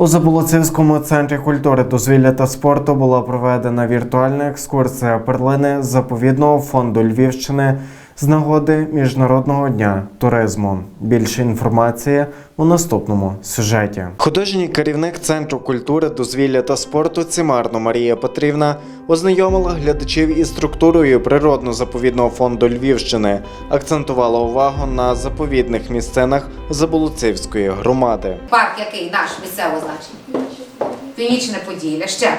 У Заболоцинському центрі культури, дозвілля та спорту була проведена віртуальна екскурсія перлини заповідного фонду Львівщини з нагоди Міжнародного дня туризму. Більше інформації у наступному сюжеті. Художній керівник центру культури, дозвілля та спорту Цимарно Марія Петрівна ознайомила глядачів із структурою природно-заповідного фонду Львівщини, акцентувала увагу на заповідних місцинах Заболоцівської громади. Парк який наш місцевого значення? Північне Поділля, ще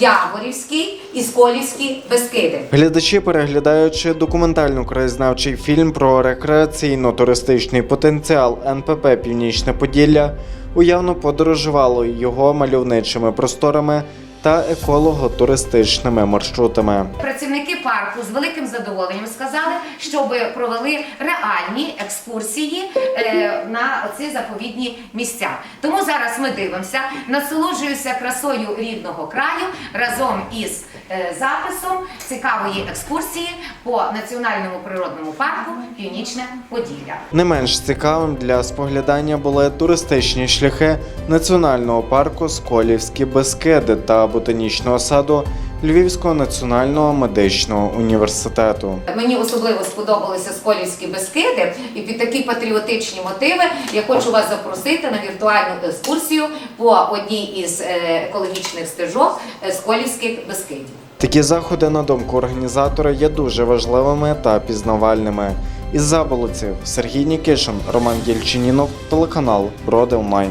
Яворівський і Сколівський Бескиди. Глядачі, переглядаючи документально-краєзнавчий фільм про рекреаційно-туристичний потенціал НПП Північне Поділля, уявно подорожували його мальовничими просторами та еколого-туристичними маршрутами. Працівники парку з великим задоволенням сказали, щоб провели реальні екскурсії е, на оці заповідні місця. Тому зараз ми дивимося, насолоджуюся красою рідного краю разом із е, записом цікавої екскурсії по національному природному парку Північне Поділля. Не менш цікавим для споглядання були туристичні шляхи національного парку Сколівські Бескиди та ботанічного саду Львівського національного медичного університету. Мені особливо сподобалися Сколівські Бескиди, і під такі патріотичні мотиви я хочу вас запросити на віртуальну екскурсію по одній із е, екологічних стежок е, Сколівських Бескидів. Такі заходи, на думку організатора, є дуже важливими та пізнавальними. Із заболоців Сергій Нікишин, Роман Єльчинінов, телеканал Броди Онлайн.